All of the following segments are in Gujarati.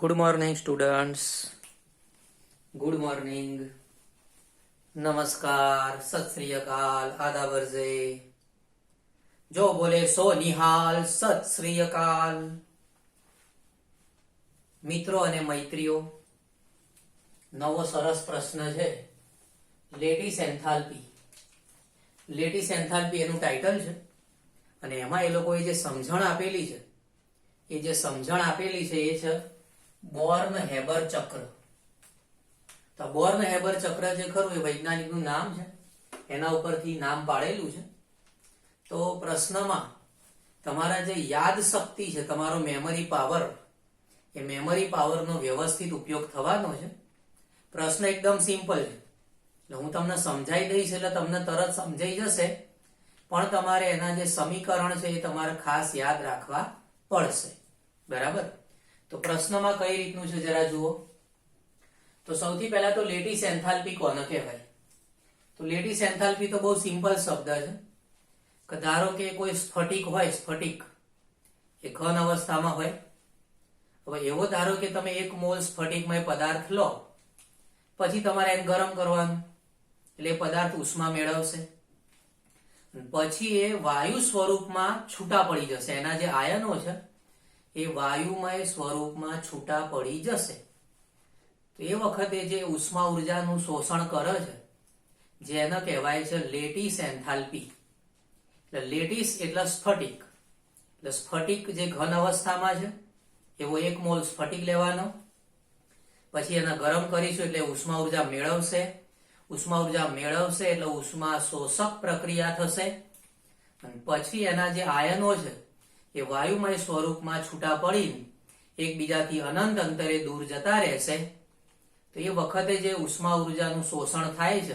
Good morning students good morning નમસ્કાર સત શ્રી અકાલ આદા વર્જે જો બોલે સો નિહાલ સત શ્રી અકાલ મિત્રો અને મૈત્રીઓ નવો સરસ પ્રશ્ન છે લેડીસ એન્થાલ્પી લેડીસ એન્થાલ્પી એનું ટાઇટલ છે. અને એમાં એ લોકોએ જે સમજણ આપેલી છે, એ જે સમજણ આપેલી છે એ છે બોર્ન હેબર ચક્ર. તો બોર્ન હેબર ચક્ર જે ખરું, એ વૈજ્ઞાનિકનું નામ છે. એના ઉપરથી નામ પાડેલું છે. તો પ્રશ્નમાં, તમારા જે યાદ શક્તિ છે, તમારો મેમરી પાવર એ મેમરી પાવરનો વ્યવસ્થિત ઉપયોગ થવાનો છે. પ્રશ્ન એકદમ સિમ્પલ છે. એટલે હું તમને સમજાઈ દઈશ, એટલે તમને તરત સમજાઈ જશે. પણ તમારે એના જે સમીકરણ છે, એ તમારે ખાસ યાદ રાખવા પડશે. બરાબર? તો પ્રશ્નમાં કઈ રીતનું છે જરા જુઓ. તો સૌથી પહેલા તો લેટીસ એન્થાલ્પી કોને કહેવાય? તો લેટીસ એન્થાલ્પી તો બહુ સિમ્પલ શબ્દ છે. કે ધારો કે કોઈ સ્ફટિક હોય, સ્ફટિક, એ ઘન અવસ્થામાં હોય. હવે એવો ધારો કે તમે એક મોલ સ્ફટિકમય પદાર્થ લો, પછી તમારે એને ગરમ કરવાનું. એટલે પદાર્થ ઉષ્મા મેળવશે. પછી એ વાયુ સ્વરૂપમાં છૂટા પડી જશે. એના જે આયનો છે એ વાયુમય સ્વરૂપમાં છૂટા પડી જશે. તો એ વખતે જે ઉષ્મા ઉર્જાનું શોષણ કરે છે, જેને કહેવાય છે લેટીસ એન્થાલ્પી. એટલે લેટીસ એટલે સ્ફટિક. એટલે સ્ફટિક જે ઘન અવસ્થામાં છે, એવો એક મોલ સ્ફટિક લેવાનો. પછી એને ગરમ કરીશું એટલે ઉષ્મા ઊર્જા મેળવશે. ઉષ્મા ઊર્જા મેળવશે એટલે ઉષ્મા શોષક પ્રક્રિયા થશે. પછી એના જે આયનો છે એ વાયુમય સ્વરૂપમાં છૂટા પડીને એકબીજાથી અનંત અંતરે દૂર જતા રહેશે. તો એ વખતે જે ઉષ્મા ઉર્જાનું શોષણ થાય છે,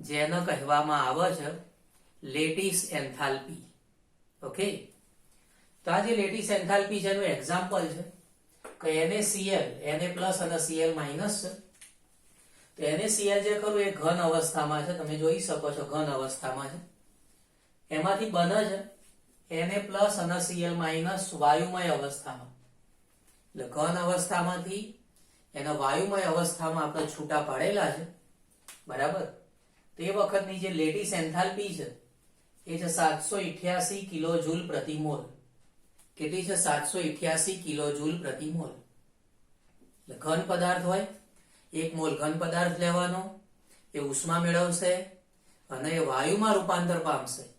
જેને કહેવામાં આવે છે લેટીસ એન્થાલ્પી. ઓકે? તો આ જે લેટીસ એન્થાલ્પી છે, એનું એક્ઝામ્પલ છે. કે એને સીએલ એને પ્લસ અને સીએલ માઇનસ છે. તો એને સીએલ જે ખરું, એ ઘન અવસ્થામાં છે. તમે જોઈ શકો છો, ઘન અવસ્થામાં છે. એમાંથી બને છે Na પ્લસ અને Cl માઇનસ વાયુમય અવસ્થામાં. એટલે ઘન અવસ્થામાંથી એના વાયુમય અવસ્થામાં આપણે છૂટા પાડેલા છે. બરાબર? તો વખતની જે લેટીસ એન્થાલ્પી છે, એ છે સાતસો ઇઠ્યાસી કિલો જૂલ પ્રતિ કેટલી છે? સાતસો ઇઠ્યાસી કિલો જૂલ પ્રતિ એટલે ઘન પદાર્થ હોય, એક મોલ ઘન પદાર્થ લેવાનો, એ ઉષ્મા મેળવશે અને એ વાયુમાં રૂપાંતર પામશે.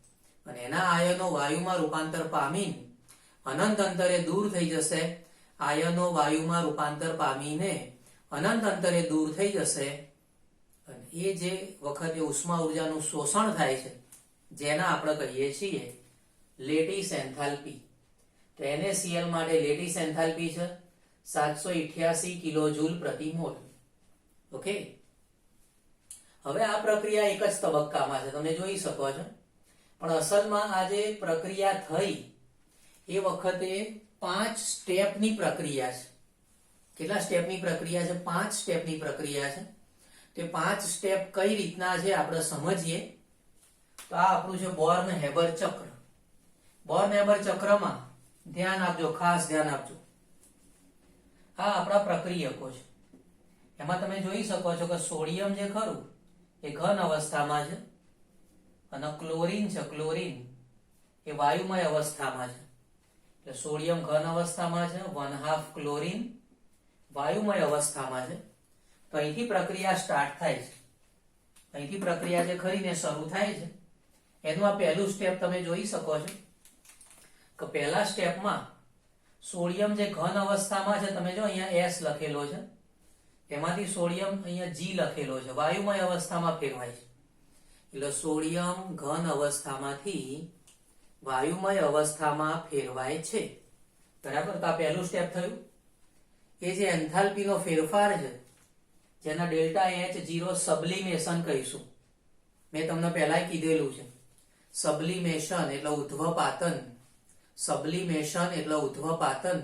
અને એના આયનો વાયુમાં રૂપાંતર પામીને અનંત અંતરે દૂર થઈ જશે. આયનો વાયુમાં રૂપાંતર પામીને અનંત અંતરે દૂર થઈ જશે. અને એ જે વખતે ઉષ્મા ઉર્જાનું શોષણ થાય છે, જેના આપણે કહીએ છીએ લેટીસ એન્થાલ્પી તો NaCl માટે લેટીસ એન્થાલ્પી છે, સાતસો ઇઠ્યાસી કિલો જૂલ પ્રતિ મોલ. ઓકે? હવે આ પ્રક્રિયા એક જ તબક્કામાં છે. તમે જોઈ શકો છો. પણ અસલમાં આ જે પ્રક્રિયા થઈ. એ વખતે પાંચ સ્ટેપની પ્રક્રિયા છે. કેટલા સ્ટેપની પ્રક્રિયા છે? પાંચ સ્ટેપની પ્રક્રિયા છે. તે પાંચ સ્ટેપ કઈ રીતના છે આપણે સમજીએ. તો આ આપણું છે બોર્ન હેબર ચક્ર. બોર્ન હેબર ચક્રમાં ધ્યાન આપજો, ખાસ ધ્યાન આપજો. આ આપણા પ્રક્રિયકો છે. એમાં તમે જોઈ શકો છો કે સોડિયમ જે ખરું, એ ઘન અવસ્થામાં છે. અને ક્લોરીન છે, ક્લોરીન. એ વાયુમય અવસ્થામાં છે. એટલે સોડિયમ ઘન અવસ્થામાં છે વન હાફ ક્લોરીન વાયુમય અવસ્થામાં છે. તો અહીંથી પ્રક્રિયા સ્ટાર્ટ થાય છે. અહીંથી પ્રક્રિયા જે ખરીને શરૂ થાય છે, એનું આ પહેલું સ્ટેપ તમે જોઈ શકો છો કે પહેલા સ્ટેપમાં સોડિયમ જે ઘન અવસ્થામાં છે, તમે જો અહીંયા એસ લખેલો છે, એમાંથી સોડિયમ અહીંયા જી લખેલો છે, વાયુમય અવસ્થામાં ફેરવાય છે. એટલે સોડિયમ ઘન અવસ્થામાંથી વાયુમય અવસ્થામાં ફેરવાય છે. બરાબર? તો આ પહેલું સ્ટેપ થયું. એ જે એન્થાલ્પીનો ફેરફાર છે, જેના ડેલ્ટા એચ જીરો સબલિમેશન કહીશું. મેં તમને પહેલા કીધેલું છે. સબલિમેશન એટલે ઉધ્વપાતન સબલિમેશન એટલે ઉધ્વપાતન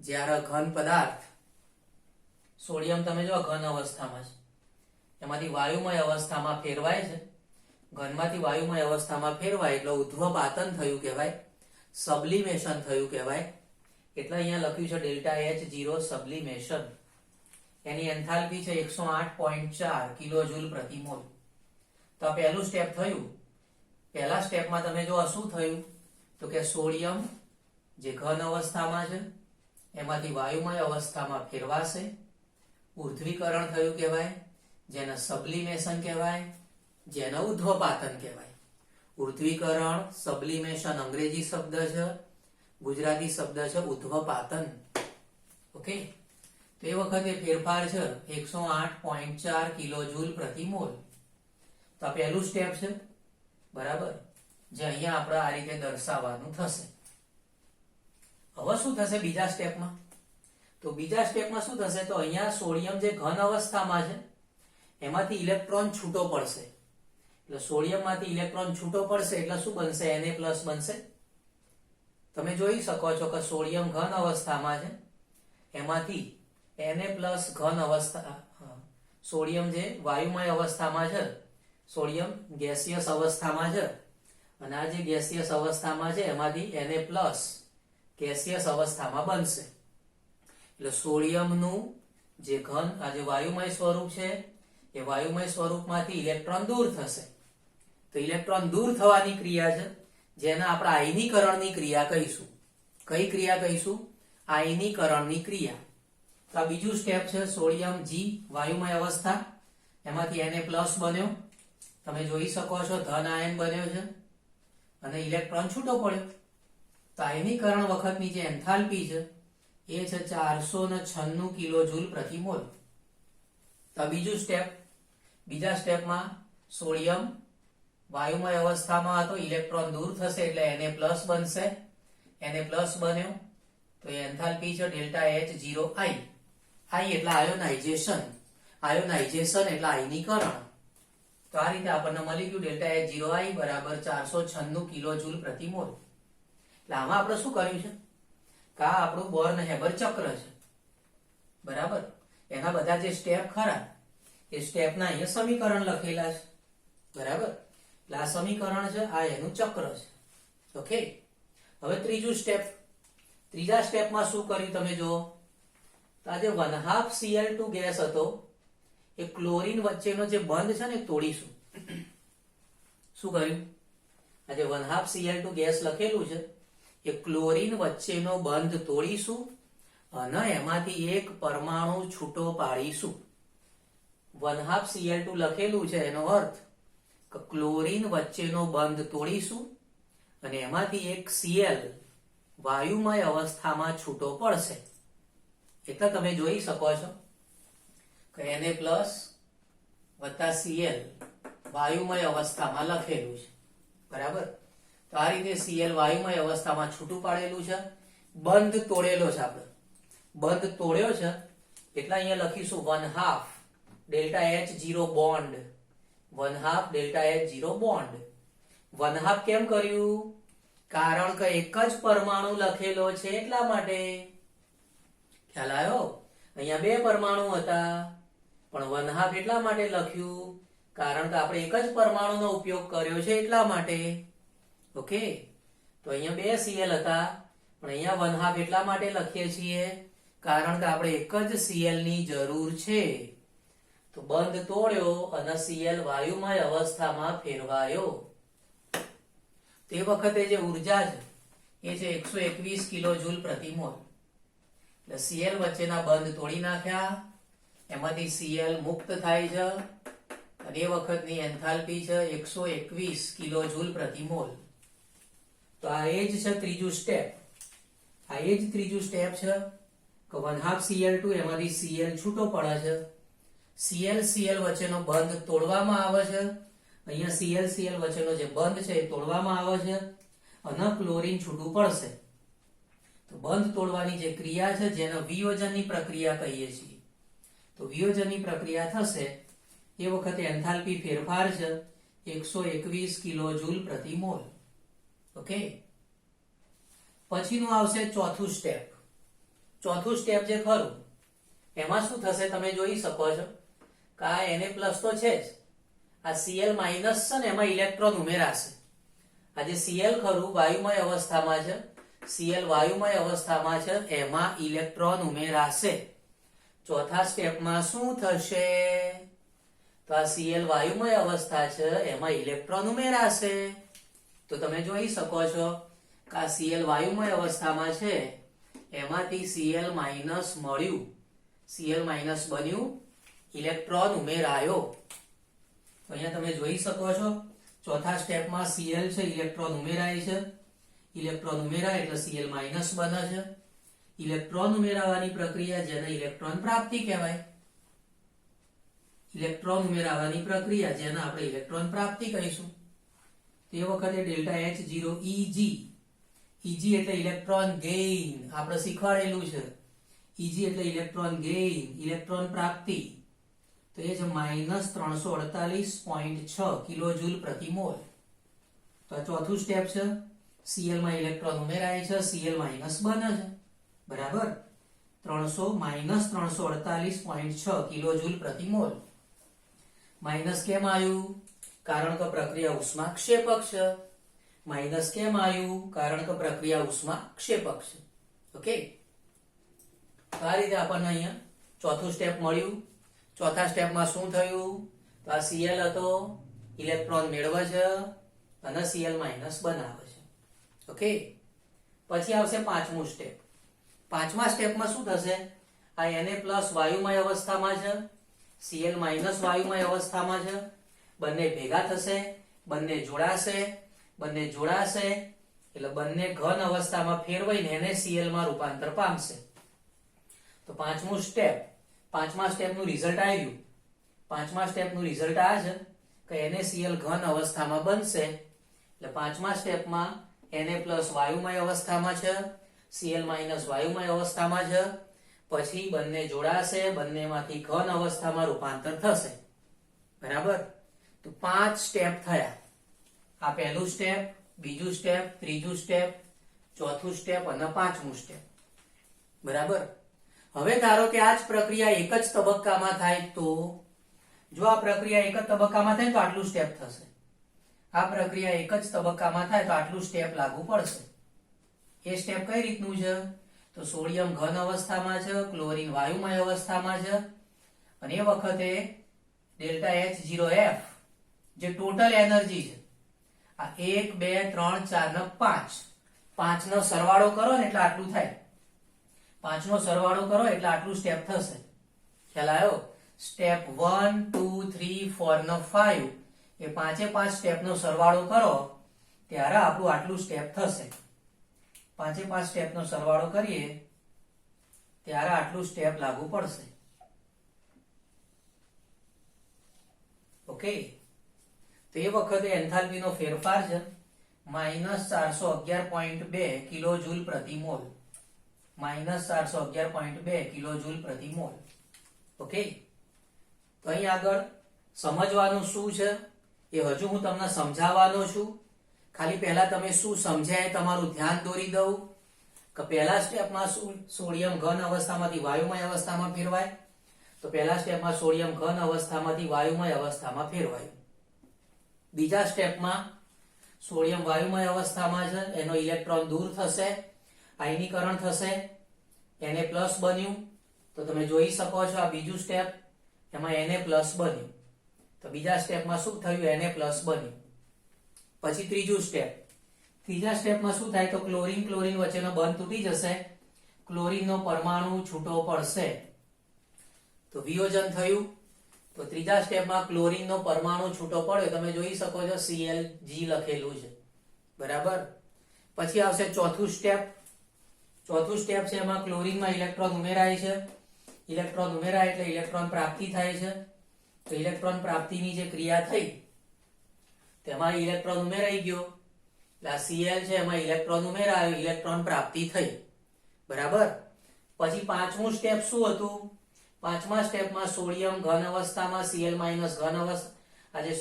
જ્યારે ઘન પદાર્થ. સોડિયમ તમે જો ઘન અવસ્થામાં છે. એમાંથી વાયુમય અવસ્થામાં ફેરવાય છે. ઘનમાંથી વાયુમય અવસ્થામાં ફેરવાય એટલે ઉધ્વપાતન થયું કહેવાય, સબલિમેશન થયું કહેવાય. એટલે અહીંયા લખ્યું છે? Delta H zero sublimation. એની એન્થાલ્પી છે એકસો આઠ પોઈન્ટ ચાર કિલો જુલ પ્રતિ તો પહેલું સ્ટેપ થયું. પહેલા સ્ટેપમાં તમે જો આ શું થયું? તો કે સોડિયમ જે ઘન અવસ્થામાં છે, એમાંથી વાયુમય અવસ્થામાં ફેરવાશે. ઉર્ધ્વીકરણ થયું કહેવાય, જેને સબલિમેશન કહેવાય. જેને ઉધ્વપાતન કહેવાય. ઉર્ધ્વીકરણ સબલિમેશન અંગ્રેજી શબ્દ છે, ગુજરાતી શબ્દ છે ઉધ્વપાતન ઓકે તો વખતે ફેરફાર છે એકસો આઠ પોઈન્ટ ચાર કિલો જૂલ પ્રતિ મોલ. તો આ પહેલું સ્ટેપ છે. બરાબર? જે અહીંયા આપણે આ રીતે દર્શાવવાનું થશે. હવે શું થશે બીજા સ્ટેપમાં તો બીજા સ્ટેપમાં શું થશે? તો અહીંયા સોડિયમ જે ઘન અવસ્થામાં છે, એમાંથી ઇલેક્ટ્રોન છૂટો પડશે. એટલે સોડિયમમાંથી ઇલેક્ટ્રોન છૂટો પડશે એટલે શું બનશે? Na બનશે. તમે જોઈ શકો છો કે સોડિયમ ઘન અવસ્થામાં છે. એમાંથી Na ઘન અવસ્થા સોડિયમ જે વાયુમય અવસ્થામાં છે, સોડિયમ ગેસિયસ અવસ્થામાં છે. અને આ જે ગેસિયસ અવસ્થામાં છે, એમાંથી Na ગેસિયસ અવસ્થામાં બનશે. એટલે સોડિયમનું જે ઘન, આ જે વાયુમય સ્વરૂપ છે, એ વાયુમય સ્વરૂપમાંથી ઇલેક્ટ્રોન દૂર થશે. તો ઇલેક્ટ્રોન દૂર થવાની ક્રિયા છે, જેને આપણે આયનીકરણની ક્રિયા કહીશું. કઈ ક્રિયા કહીશું? આયનીકરણની ક્રિયા. તો આ બીજું સ્ટેપ છે સોડિયમ જી વાયુમય અવસ્થા. એમાંથી એને પ્લસ બન્યો. તમે જોઈ શકો છો ધન આયન બન્યો છે. અને ઇલેક્ટ્રોન છૂટો પડ્યો. તો આયનીકરણ વખતની જે એન્થાલ્પી છે, એ છે ચારસો ને છન્નું કિલો જૂલ પ્રતિ મોલ. તો બીજું સ્ટેપ બીજા સ્ટેપમાં સોડિયમ વાયુમય અવસ્થામાં હતો, ઇલેક્ટ્રોન દૂર થશે એટલે એને પ્લસ બનશે. એને પ્લસ બન્યો. તો એ એન્થાલ્પી છે, delta H zero I. I એટલે આયોનાઇઝેશન. આયોનાઇઝેશન એટલે આયનીકરણ. તો આ રીતે આપણને મળી ગયું ડેલ્ટા એચ ઝીરો આઈ બરાબર ચારસો છન્નું કિલો જૂલ પ્રતિ મોલ. એટલે આમાં આપણે શું કર્યું છે? કા આપણું બોર્ન હેબર ચક્ર છે. બરાબર? એના બધા જે સ્ટેપ ખરા, એ સ્ટેપના અહીંયા સમીકરણ લખેલા છે. બરાબર? એટલે આ સમીકરણ છે, આ એનું ચક્ર છે. ઓકે હવે ત્રીજું સ્ટેપ ત્રીજા સ્ટેપમાં શું કર્યું તમે જુઓ. આ જે one half Cl two gas હતો. એ ક્લોરીન વચ્ચેનો જે બંધ છે ને તોડીશું. શું કર્યું? આ જે one half Cl two gas લખેલું છે. એ ક્લોરીન વચ્ચેનો બંધ તોડીશું અને એમાંથી એક પરમાણુ છૂટો પાડીશું. વન હાફ સીએલ ટુ લખેલું છે, એનો અર્થ ક્લોરીન વચ્ચેનો બંધ તોડીશું અને એમાંથી એક સીએલ વાયુમય અવસ્થામાં છૂટો પડશે. એટલે તમે જોઈ શકો છો કે એને પ્લસ વત્તા સીએલ વાયુમય અવસ્થામાં લખેલું છે. બરાબર? તો આ રીતે સીએલ વાયુમય અવસ્થામાં છૂટું પાડેલું છે. બંધ તોડેલો છે આપણે. બંધ તોડ્યો છે. એટલે અહીંયા લખીશું one half delta H zero bond. One half delta H zero bond one half કેમ કર્યું? કારણ કે એક જ પરમાણુ લખેલો છે એટલા માટે. ખ્યાલ આવ્યો? અહીંયા બે પરમાણુ હતા. પણ વન હાફ એટલા માટે લખ્યું? કારણ કે આપણે એક જ પરમાણુનો ઉપયોગ કર્યો છે એટલા માટે. ઓકે? તો અહીંયા બે સીએલ હતા. પણ અહીંયા વન હાફ એટલા માટે લખીએ છીએ. કારણ કે આપણે એક જ સીએલની જરૂર છે. તો બંધ તોડ્યો અને સીએલ વાયુમય અવસ્થામાં ફેરવાયો. તે વખતે જે ઊર્જા છે એ છે એકસો એકવીસ કિલો જૂલ પ્રતિ મોલ એટલે સીએલ વચ્ચેના બંધ તોડી નાખ્યા, એમાંથી સીએલ મુક્ત થાય છે અને એ વખતની એન્થાલ્પી છે એકસો એકવીસ કિલો જૂલ પ્રતિ મોલ તો આ એ જ છે ત્રીજું સ્ટેપ. આ એ જ ત્રીજું સ્ટેપ છે કે વન હાફ સીએલ ટુ, એમાંથી સીએલ છૂટો પડે છે. સીએલ સીએલ વચ્ચેનો બંધ તોડવામાં આવે છે. અહીંયા સીએલ સીએલ વચ્ચેનો જે બંધ છે એ તોડવામાં આવે છે અને ક્લોરીન છૂટું પડશે. તો બંધ તોડવાની જે ક્રિયા છે જેને વિયોજનની પ્રક્રિયા કહીએ છીએ. તો વિયોજનની પ્રક્રિયા થશે એ વખતે એન્થાલ્પી ફેરફાર છે એકસો એકવીસ કિલો જૂલ પ્રતિ મોલ. ઓકે? પછીનું આવશે ચોથું સ્ટેપ. ચોથું સ્ટેપ જે ખરું, એમાં શું થશે તમે જોઈ શકો છો. કે Na પ્લસ તો છે જ. આ Cl માઇનસ છે ને એમાં ઇલેક્ટ્રોન ઉમેરાશે. આ જે Cl ખરું વાયુમય અવસ્થામાં છે. Cl વાયુમય અવસ્થામાં છે, એમાં ઇલેક્ટ્રોન ઉમેરાશે. ચોથા સ્ટેપમાં શું થશે? તો આ Cl વાયુમય અવસ્થા છે, એમાં ઇલેક્ટ્રોન ઉમેરાશે. તો તમે જોઈ શકો છો કે આ Cl વાયુમય અવસ્થામાં છે, એમાંથી Cl માઇનસ મળ્યું. Cl માઇનસ બન્યું ઇલેક્ટ્રોન ઉમેરાયો. અહીંયા તમે જોઈ શકો છો, ચોથા સ્ટેપમાં Cl છે, ઇલેક્ટ્રોન ઉમેરાય છે. ઇલેક્ટ્રોન ઉમેરાય એટલે Cl માઇનસ બને છે. ઇલેક્ટ્રોન ઉમેરાવાની પ્રક્રિયા જેને ઇલેક્ટ્રોન પ્રાપ્તિ કહેવાય. ઇલેક્ટ્રોન ઉમેરાવાની પ્રક્રિયા જેને આપણે ઇલેક્ટ્રોન પ્રાપ્તિ કહીશું. તે વખતે delta H zero EG EG એટલે ઇલેક્ટ્રોન ગેઇન. આપણે શીખવાડેલું છે. ઇજી એટલે ઇલેક્ટ્રોન ગેઇન, ઇલેક્ટ્રોન પ્રાપ્તિ. તો એ છે માઇનસ ત્રણસો અડતાલીસ પોઈન્ટ છ કિલો જુલ પ્રતિ મોલ. તો આ ચોથું સ્ટેપ છે. સીએલમાં ઇલેક્ટ્રોન ઉમેરાય છે. સીએલ માઇનસ બને છે. બરાબર? ત્રણસો માઇનસ ત્રણસો અડતાલીસ પોઈન્ટ છ કિલો જુલ પ્રતિ મોલ. માઇનસ કેમ આવ્યું? કારણ કે પ્રક્રિયા ઉષ્મા ક્ષેપક છે. માઇનસ કેમ આવ્યું? કારણ કે પ્રક્રિયા ઉષ્મા ક્ષેપક છે ઓકે આ રીતે આપણને અહીંયા ચોથું સ્ટેપ મળ્યું. ચોથા સ્ટેપમાં શું થયું? તો આ સીએલ હતો, ઇલેક્ટ્રોન મેળવે છે અને સીએલ માઇનસ બનાવે છે. ઓકે? પછી આવશે પાંચમું સ્ટેપ. પાંચમા સ્ટેપમાં શું થશે? આ Na પ્લસ વાયુમય અવસ્થામાં છે Cl માઇનસ વાયુમય અવસ્થામાં છે. બંને ભેગા થશે, બંને જોડાશે બંને જોડાશે, એટલે બંને ઘન અવસ્થામાં ફેરવાઈને એને Cl માં રૂપાંતર પામશે. તો પાંચમું સ્ટેપ. પાંચમા સ્ટેપનું રિઝલ્ટ આવ્યું. પાંચમા સ્ટેપનું રિઝલ્ટ આ છે કે NaCl ઘન અવસ્થામાં બનશે. એટલે પાંચમા સ્ટેપમાં Na પ્લસ વાયુમય અવસ્થામાં છે, Cl માઇનસ વાયુમય અવસ્થામાં છે. પછી બંને જોડાશે, બંનેમાંથી ઘન અવસ્થામાં રૂપાંતર થશે. બરાબર? તો પાંચ સ્ટેપ થયા. આ પહેલું સ્ટેપ, બીજું સ્ટેપ, ત્રીજું સ્ટેપ, ચોથું સ્ટેપ અને પાંચમું સ્ટેપ. બરાબર? હવે ધારો કે આ જ પ્રક્રિયા એક જ તબક્કામાં થાય તો, જો આ પ્રક્રિયા એક જ તબક્કામાં થાય તો આટલું સ્ટેપ થશે. આ પ્રક્રિયા એક જ તબક્કામાં થાય તો આટલું સ્ટેપ લાગુ પડશે. એ સ્ટેપ કઈ રીતનું છે? તો સોડિયમ ઘન અવસ્થામાં છે, ક્લોરીન વાયુમય અવસ્થામાં છે અને એ વખતે ડેલ્ટા એચ ઝીરો એફ જે ટોટલ એનર્જી છે, આ એક, બે, ત્રણ, ચાર ને પાંચ પાંચ નો સરવાળો કરો ને એટલે આટલું થાય. પાંચ નો સરવાળો કરો એટલે આટલું સ્ટેપ થશે. ખ્યાલ આવ્યો? Step one two three four નો ફાઈવ એ પાંચે પાંચ સ્ટેપ નો સરવાળો કરો, ત્યારે આપણું આટલું સ્ટેપ થશે. પાંચે પાંચ સ્ટેપ નો સરવાળો કરીએ, ત્યારે આટલું સ્ટેપ લાગુ પડશે. ઓકે તો એ વખતે એન્થાલ્પી નો ફેરફાર છે. માઇનસ ચારસો અગિયાર પોઈન્ટ બે કિલો જૂલ પ્રતિ મોલ. માઇનસ ચારસો અગિયાર પોઈન્ટ બે કિલો જૂલ પ્રતિ મોલ. ઓકે? તો અહીં આગળ સમજવાનું શું છે? એ હજુ હું તમને સમજાવવાનો છું. ખાલી પહેલા તમે શું સમજ્યા એ તમારું ધ્યાન દોરી દઉં. કે પહેલા સ્ટેપમાં સોડિયમ ઘન અવસ્થામાંથી વાયુમય અવસ્થામાં ફેરવાય. તો પહેલા સ્ટેપમાં સોડિયમ ઘન અવસ્થામાંથી વાયુમય અવસ્થામાં ફેરવાય. બીજા સ્ટેપમાં સોડિયમ વાયુમય અવસ્થામાં છે, એનો ઇલેક્ટ્રોન દૂર થશે. આયનીકરણ થશે, એને પ્લસ બન્યું. તો તમે જોઈ શકો છો આ બીજું સ્ટેપ, એમાં એને પ્લસ બન્યું. તો બીજા સ્ટેપમાં શું થયું? એને પ્લસ બન્યું. પછી ત્રીજું સ્ટેપ. ત્રીજા સ્ટેપમાં શું થાય? તો ક્લોરીન ક્લોરીન વચ્ચેનો બંધ તૂટી જશે. ક્લોરીનનો પરમાણુ છૂટો પડશે. તો વિયોજન થયું. તો ત્રીજા સ્ટેપમાં ક્લોરીનનો પરમાણુ છૂટો પડ્યો. તમે જોઈ શકો છો Clg લખેલું છે. બરાબર? પછી આવશે ચોથું સ્ટેપ. ચોથું સ્ટેપ છે એમાં ક્લોરીનમાં ઇલેક્ટ્રોન ઉમેરાય છે. ઇલેક્ટ્રોન ઉમેરાય એટલે ઇલેક્ટ્રોન પ્રાપ્તિ થાય છે. તો ઇલેક્ટ્રોન પ્રાપ્તિની જે ક્રિયા થઈ, તેમાં ઇલેક્ટ્રોન ઉમેરાઈ ગયો. એટલે આ સીએલ છે, એમાં ઇલેક્ટ્રોન ઉમેરાયો ઇલેક્ટ્રોન પ્રાપ્તિ થઈ. બરાબર? પછી પાંચમું સ્ટેપ શું હતું? પાંચમા સ્ટેપમાં સોડિયમ ઘન અવસ્થામાં સીએલ માઇનસ ઘન અવસ્થા, આજે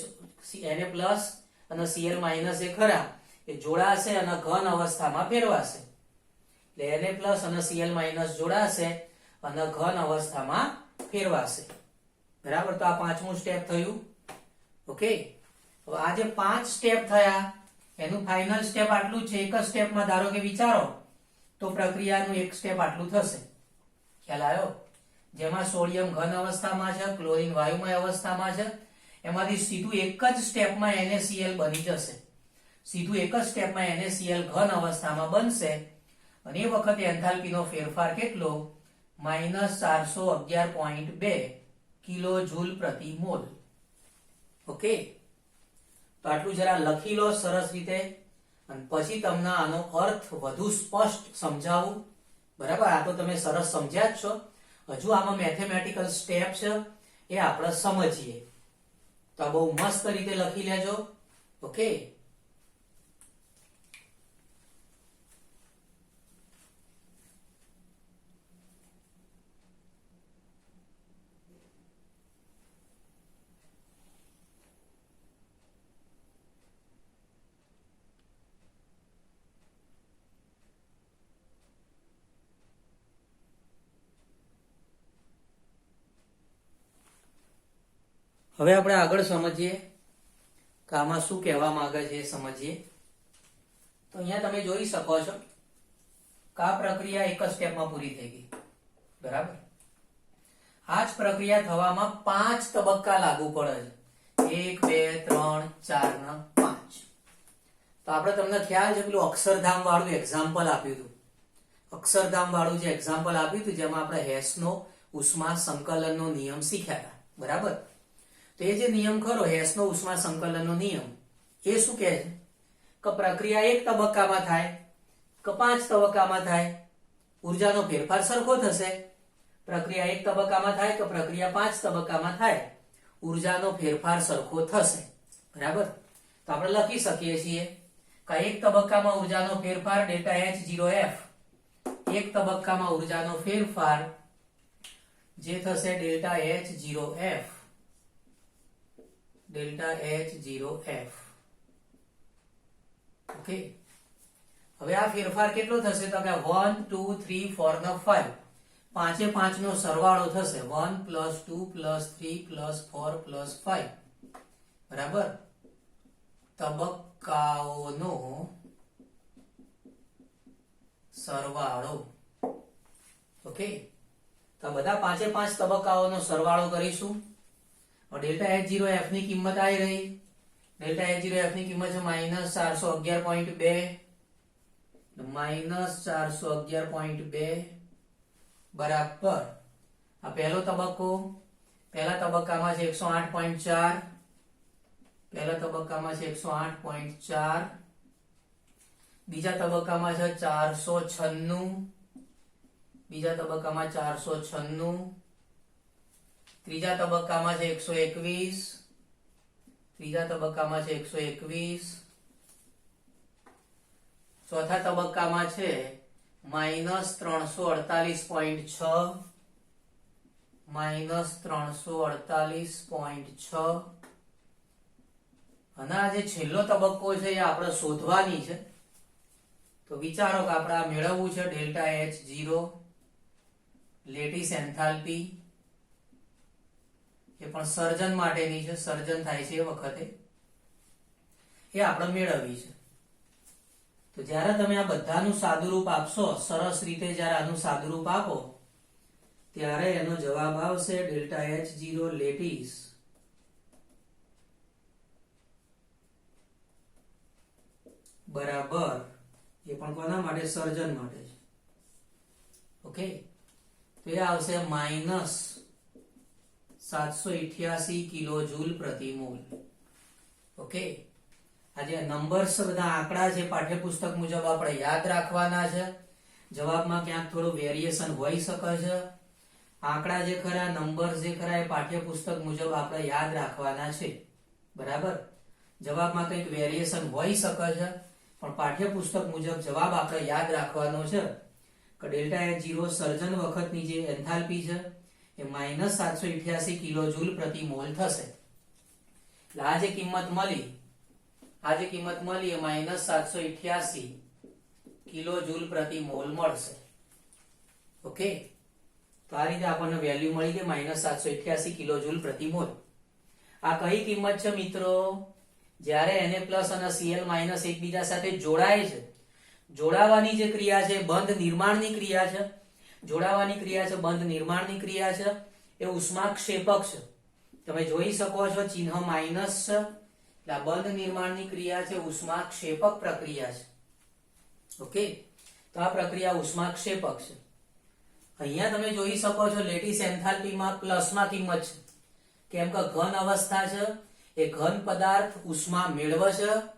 એને પ્લસ અને સીએલ માઇનસ એ ખરા. એ જોડાશે અને ઘન અવસ્થામાં ફેરવાશે. એટલે Na પ્લસ અને Cl માઇનસ જોડાશે અને ઘન અવસ્થામાં ફેરવાશે. બરાબર? તો આ પાંચમું સ્ટેપ થયું. ઓકે હવે આ જે પાંચ સ્ટેપ થયા, એનું ફાઇનલ સ્ટેપ આટલું છે. એક જ સ્ટેપમાં ધારો કે વિચારો, તો પ્રક્રિયાનું એક સ્ટેપ આટલું થશે. ખ્યાલ આવ્યો? જેમાં સોડિયમ ઘન અવસ્થામાં છે, ક્લોરિન વાયુમય અવસ્થામાં છે, એમાંથી સીધું એક જ સ્ટેપમાં NaCl બની જશે. સીધું એક જ સ્ટેપમાં NaCl ઘન અવસ્થામાં બનશે અને એ વખતે એન્થાલ્પીનો ફેરફાર કેટલો? માઇનસ ચારસો અગિયાર પોઈન્ટ બે કિલો જૂલ પ્રતિ મોલ. ઓકે? તો આટલું જરા લખી લો સરસ રીતે. અને પછી તમને આનો અર્થ વધુ સ્પષ્ટ સમજાવું. બરાબર? આ તો તમે સરસ સમજ્યા જ છો. હજુ આમાં મેથેમેટિકલ સ્ટેપ છે. એ આપણે સમજીએ. તો બહુ મસ્ત રીતે લખી લેજો. ઓકે? હવે આપણે આગળ સમજીએ કે આમાં શું કહેવા માંગે છે સમજીએ. તો અહીંયા તમે જોઈ શકો છો કે પ્રક્રિયા એક જ સ્ટેપમાં પૂરી થઈ ગઈ. બરાબર? આ જ પ્રક્રિયા થવામાં પાંચ તબક્કા લાગુ પડે છે. એક, બે, ત્રણ, ચાર ને પાંચ. તો આપણે તમને ખ્યાલ છે પેલું અક્ષરધામ વાળું એક્ઝામ્પલ આપ્યું હતું. અક્ષરધામ વાળું જે એક્ઝામ્પલ આપ્યું હતું, જેમાં આપણે હેસનો, ઉષ્મા, સંકલનનો નિયમ શીખ્યા હતા. બરાબર? તો એ જે નિયમ ખરો, હેસનો ઉષ્મા સંકલનનો નિયમ, એ શું કહે છે? કે પ્રક્રિયા એક તબક્કામાં થાય, કે પાંચ તબક્કામાં થાય, ઉર્જાનો ફેરફાર સરખો થશે. પ્રક્રિયા એક તબક્કામાં થાય કે પ્રક્રિયા પાંચ તબક્કામાં થાય, ઉર્જાનો ફેરફાર સરખો થશે. બરાબર? તો આપણે લખી શકીએ છીએ કે એક તબક્કામાં ઉર્જાનો ફેરફાર ડેટા એચ જીરો એફ એક તબક્કામાં ઉર્જાનો ફેરફાર જે થશે delta H zero F delta H zero F okay હવે આ ફેરફાર કેટલો થશે? તો કે વન ટુ થ્રી ફોર ને ફાઈવ પાંચે પાંચ નો સરવાળો થશે. One plus two plus three plus four plus five બરાબર? તબક્કાઓનો સરવાળો. ઓકે તો બધા પાંચે પાંચ તબક્કાઓનો સરવાળો કરીશું. ડેલ્ટા એચ જીરો એફની કિંમત આવી રહી. ડેલ્ટા એચ જીરો એફની કિંમત છે માઇનસ ચારસો અગિયાર પોઈન્ટ બે. માઇનસ ચારસો અગિયાર પોઈન્ટ બે બરાબર. આ પહેલો તબક્કો, પહેલા તબક્કામાં છે એકસો આઠ પોઈન્ટ ચાર. પહેલા તબક્કામાં છે એકસો આઠ પોઈન્ટ ચાર. બીજા તબક્કામાં છે ચારસો છન્નું. બીજા તબક્કામાં ચારસો છન્નું. ત્રીજા તબક્કામાં છે એકસો એકવીસ. ત્રીજા તબક્કામાં છે એકસો એકવીસ. ચોથા તબક્કામાં છે માઇનસ ત્રણસો અડતાલીસ પોઈન્ટ છ. માઇનસ ત્રણસો અડતાલીસ પોઈન્ટ છ. અને આ જે છેલ્લો તબક્કો છે એ આપણે શોધવાની છે. તો વિચારો કે આપણે મેળવવું છે delta H zero lattice enthalpy. એ પણ સર્જન માટેની છે સર્જન થાય છે એ વખતે એ આપણે મેળવવી છે તો જ્યારે તમે આ બધાનું સાદુરૂપ આપશો, સરસ રીતે જ્યારે આનું સાદુરૂપ આપો, ત્યારે એનો જવાબ આવશે ડેલ્ટા એચ જીરો લેટીસ. બરાબર. એ પણ કોના માટે? સર્જન માટે છે. ઓકે? તો એ આવશે માઇનસ સાતસો ઇઠ્યાસી કિલો જૂલ પ્રતિ મોલ ઓકે? આ જે નંબર્સ બધા આંકડા છે, પાઠ્યપુસ્તક મુજબ આપણે યાદ રાખવાના છે. જવાબમાં ક્યાંક થોડું વેરિએશન હોઈ શકે છે. આંકડા જે ખરા નંબર્સ જે ખરા એ પાઠ્યપુસ્તક મુજબ આપણે યાદ રાખવાના છે. બરાબર? જવાબમાં કંઈક વેરિએશન હોઈ શકે છે, પણ પાઠ્યપુસ્તક મુજબ જવાબ આપણે યાદ રાખવાનો છે. કે ડેલ્ટા એ જીરો સર્જન વખતની જે એન્થાલ્પી છે એ માઇનસ સાતસો ઇઠ્યાસી કિલો જૂલ પ્રતિ મોલ થશે. એટલે આ જે કિંમત મળી, આ જે કિંમત મળી એ માઇનસ સાતસો ઇઠ્યાસી કિલો જૂલ પ્રતિ મોલ મળશે. ઓકે? તો આ રીતે આપણને વેલ્યુ મળી ગઈ માઇનસ સાતસો ઇઠ્યાસી કિલો જુલ પ્રતિ મોલ. આ કઈ કિંમત છે મિત્રો? જ્યારે એને પ્લસ અને સીએલ માઇનસ એકબીજા સાથે જોડાય છે, જોડાવાની જે ક્રિયા છે બંધ નિર્માણની ક્રિયા છે. જોડાવાની ક્રિયા છે, બંધ નિર્માણની ક્રિયા છે, એ ઉષ્માક્ષેપક છે. તમે જોઈ શકો છો, ચિહ્ન માઇનસ છે. એટલે બંધ નિર્માણની ક્રિયા છે, ઉષ્માક્ષેપક પ્રક્રિયા છે. ઓકે? તો આ પ્રક્રિયા ઉષ્માક્ષેપક છે. અહીંયા તમે જોઈ શકો છો, લેટીસ એન્થાલ્પીમાં પ્લસમાં કિંમત છે કેમ કે ઘન અવસ્થા છે, એ ઘન પદાર્થ ઉષ્મા મેળવે છે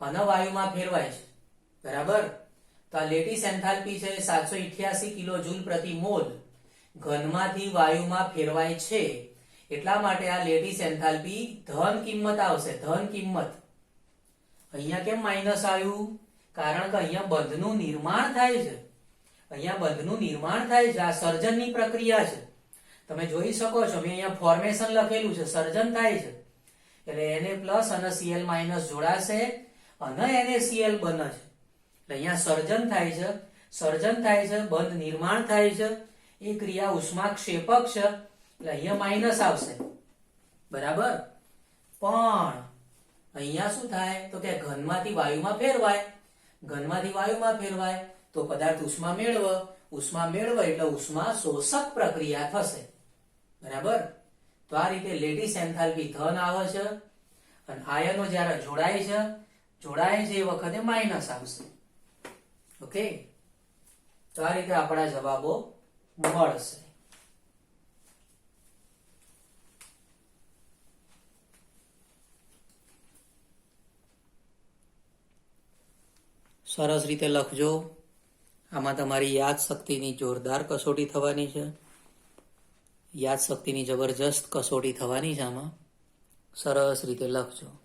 અને વાયુમાં ફેરવાય છે. બરાબર? તો આ લેટીસ એન્થાલ્પી છે, સાતસો ઇઠ્યાસી કિલો જૂલ પ્રતિ મોલ. ઘનમાંથી વાયુમાં ફેરવાય છે. એટલા માટે આ લેટીસ એન્થાલ્પી ધન કિંમત આવશે, ધન કિંમત. અહીંયા કેમ માઇનસ આવ્યું? કારણ કે અહીંયા બંધનું નિર્માણ થાય છે. અહીંયા બંધનું નિર્માણ થાય છે, આ સર્જનની પ્રક્રિયા છે. તમે જોઈ શકો છો, મેં અહીંયા ફોર્મેશન લખેલું છે, સર્જન થાય છે. એટલે એને પ્લસ અને સીએલ માઇનસ જોડાશે અને એને સીએલ બને છે. એટલે અહીંયા સર્જન થાય છે. સર્જન થાય છે, બંધ નિર્માણ થાય છે. એ ક્રિયા ઉષ્માક્ષેપક છે. એટલે અહીંયા માઇનસ આવશે. બરાબર? પણ અહીંયા શું થાય? તો કે ઘનમાંથી વાયુમાં ફેરવાય. ઘનમાંથી વાયુમાં ફેરવાય તો પદાર્થ ઉષ્મા મેળવ. ઉષ્મા મેળવ એટલે ઉષ્મા શોષક પ્રક્રિયા થશે. બરાબર? તો આ રીતે લેટીસ એન્થાલ્પી ધન આવે છે. અને આયનો જ્યારે જોડાય છે જોડાય છે એ વખતે માઇનસ આવશે. ઓકે? તો આ રીતે આપણા જવાબો મળશે. સરસ રીતે લખજો. આમાં તમારી યાદશક્તિની જોરદાર કસોટી થવાની છે. યાદશક્તિની જબરજસ્ત કસોટી થવાની છે આમાં. સરસ રીતે લખજો.